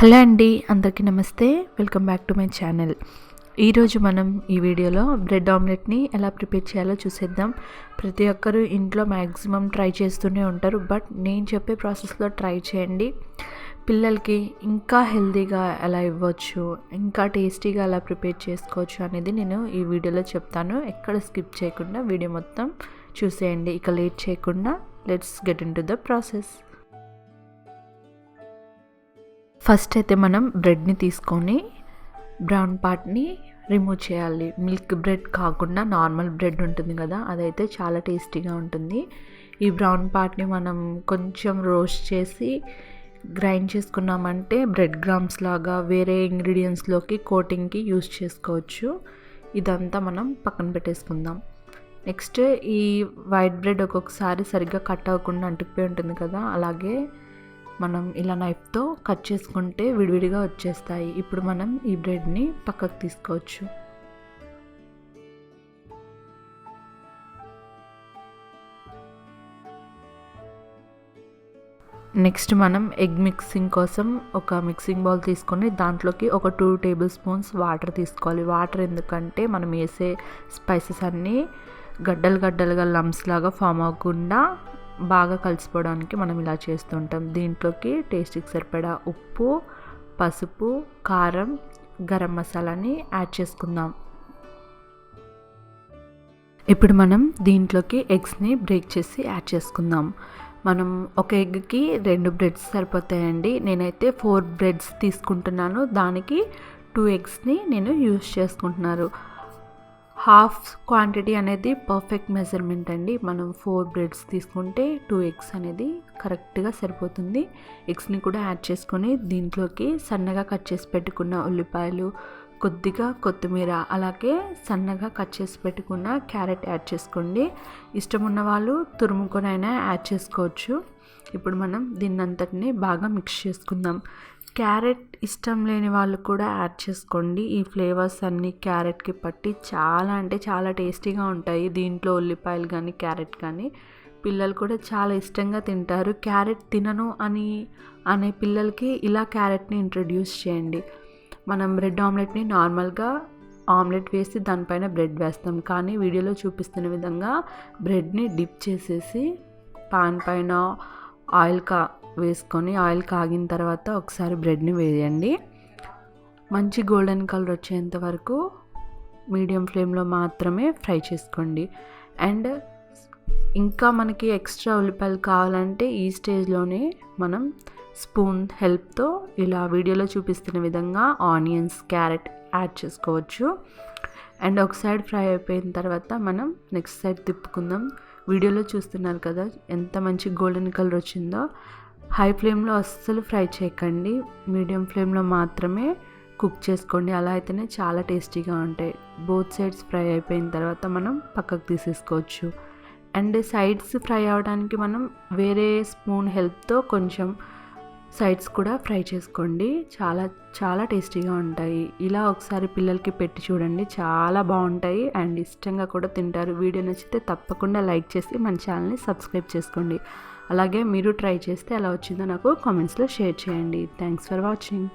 Hello అండి అందరికీ నమస్తే. Welcome back to my channel. ఈరోజు మనం ఈ వీడియోలో బ్రెడ్ ఆమ్లెట్ని ఎలా ప్రిపేర్ చేయాలో చూసేద్దాం. ప్రతి ఒక్కరూ ఇంట్లో మ్యాక్సిమం ట్రై చేస్తూనే ఉంటారు బట్ నేను చెప్పే ప్రాసెస్లో ట్రై చేయండి. పిల్లలకి ఇంకా హెల్తీగా ఎలా ఇవ్వచ్చు ఇంకా టేస్టీగా ఎలా ప్రిపేర్ చేసుకోవచ్చు అనేది నేను ఈ వీడియోలో చెప్తాను. ఎక్కడ స్కిప్ చేయకుండా వీడియో మొత్తం చూసేయండి. ఇక లేట్ చేయకుండా let's get into the process. First అయితే మనం బ్రెడ్ని తీసుకొని బ్రౌన్ పార్ట్ని రిమూవ్ చేయాలి. మిల్క్ బ్రెడ్ కాకుండా నార్మల్ బ్రెడ్ ఉంటుంది కదా అదైతే చాలా టేస్టీగా ఉంటుంది. ఈ బ్రౌన్ పార్ట్ని మనం కొంచెం రోస్ట్ చేసి గ్రైండ్ చేసుకున్నామంటే బ్రెడ్ గ్రామ్స్ లాగా వేరే ఇంగ్రీడియంట్స్లోకి కోటింగ్కి యూస్ చేసుకోవచ్చు. ఇదంతా మనం పక్కన పెట్టేసుకుందాం. నెక్స్ట్ ఈ వైట్ బ్రెడ్ ఒక్కొక్కసారి సరిగ్గా కట్ అవ్వకుండా అంటుకుపోయి ఉంటుంది కదా అలాగే మనం ఇలా నైఫ్తో కట్ చేసుకుంటే విడివిడిగా వచ్చేస్తాయి. ఇప్పుడు మనం ఈ బ్రెడ్ని పక్కకు తీసుకోవచ్చు. నెక్స్ట్ మనం ఎగ్ మిక్సింగ్ కోసం ఒక మిక్సింగ్ బౌల్ తీసుకొని దాంట్లోకి ఒక టూ టేబుల్ స్పూన్స్ వాటర్ తీసుకోవాలి. వాటర్ ఎందుకంటే మనం వేసే స్పైసెస్ అన్నీ గడ్డలు గడ్డలుగా లమ్స్ లాగా ఫామ్ అవ్వకుండా బాగా కలిసిపోవడానికి మనం ఇలా చేస్తుంటాం దీంట్లోకి టేస్ట్కి సరిపడా ఉప్పు పసుపు కారం గరం మసాలాని యాడ్ చేసుకుందాం. ఇప్పుడు మనం దీంట్లోకి ఎగ్స్ని బ్రేక్ చేసి యాడ్ చేసుకుందాం. మనం ఒక ఎగ్కి రెండు బ్రెడ్స్ సరిపోతాయండి. నేనైతే ఫోర్ బ్రెడ్స్ తీసుకుంటున్నాను. దానికి టూ ఎగ్స్ని నేను యూస్ చేసుకుంటున్నాను హాఫ్ క్వాంటిటీ అనేది పర్ఫెక్ట్ మెజర్మెంట్ అండి. మనం ఫోర్ బ్రెడ్స్ తీసుకుంటే టూ ఎగ్స్ అనేది కరెక్ట్గా సరిపోతుంది. ఎగ్స్ని కూడా యాడ్ చేసుకొని దీంట్లోకి సన్నగా కట్ చేసి పెట్టుకున్న ఉల్లిపాయలు కొద్దిగా కొత్తిమీర అలాగే సన్నగా కట్ చేసి పెట్టుకున్న క్యారెట్ యాడ్ చేసుకోండి. ఇష్టం ఉన్న వాళ్ళు తురుముకొనైనా యాడ్ చేసుకోవచ్చు. ఇప్పుడు మనం దీన్నంతటిని బాగా మిక్స్ చేసుకుందాం. క్యారెట్ ఇష్టం లేని వాళ్ళు కూడా యాడ్ చేసుకోండి. ఈ ఫ్లేవర్స్ అన్నీ క్యారెట్కి పట్టి చాలా అంటే చాలా టేస్టీగా ఉంటాయి. దీంట్లో ఉల్లిపాయలు కానీ క్యారెట్ కానీ పిల్లలు కూడా చాలా ఇష్టంగా తింటారు. క్యారెట్ తినను అని అనే పిల్లలకి ఇలా క్యారెట్ని ఇంట్రడ్యూస్ చేయండి. మనం బ్రెడ్ ఆమ్లెట్ని నార్మల్గా ఆమ్లెట్ వేసి దానిపైన బ్రెడ్ వేస్తాం. కానీ వీడియోలో చూపిస్తున్న విధంగా బ్రెడ్ని డిప్ చేసేసి పాన్ పైన ఆయిల్ కా వేసుకొని ఆయిల్ కాగిన తర్వాత ఒకసారి బ్రెడ్ని వేయండి. మంచి గోల్డెన్ కలర్ వచ్చేంత వరకు మీడియం ఫ్లేమ్లో మాత్రమే ఫ్రై చేసుకోండి. అండ్ ఇంకా మనకి ఎక్స్ట్రా ఉల్లిపాయలు కావాలంటే ఈ స్టేజ్లోనే మనం స్పూన్ హెల్ప్తో ఇలా వీడియోలో చూపిస్తున్న విధంగా ఆనియన్స్ క్యారెట్ యాడ్ చేసుకోవచ్చు. అండ్ ఒక సైడ్ ఫ్రై అయిపోయిన తర్వాత మనం నెక్స్ట్ సైడ్ తిప్పుకుందాం. వీడియోలో చూస్తున్నారు కదా ఎంత మంచి గోల్డెన్ కలర్ వచ్చిందో. హై ఫ్లేమ్లో అస్సలు ఫ్రై చేయకండి. మీడియం ఫ్లేమ్లో మాత్రమే కుక్ చేసుకోండి. అలా అయితేనే చాలా టేస్టీగా ఉంటాయి. బోత్ సైడ్స్ ఫ్రై అయిపోయిన తర్వాత మనం పక్కకు తీసేసుకోవచ్చు. అండ్ సైడ్స్ ఫ్రై అవడానికి మనం వేరే స్పూన్ హెల్ప్తో కొంచెం సైడ్స్ కూడా ఫ్రై చేసుకోండి. చాలా చాలా టేస్టీగా ఉంటాయి. ఇలా ఒకసారి పిల్లలకి పెట్టి చూడండి. చాలా బాగుంటాయి. అండ్ ఇష్టంగా కూడా తింటారు. వీడియో నచ్చితే తప్పకుండా లైక్ చేసి మన ఛానల్ని సబ్స్క్రైబ్ చేసుకోండి. అలాగే మీరు ట్రై చేస్తే ఎలా వచ్చిందో నాకు కామెంట్స్లో షేర్ చేయండి. Thanks for watching.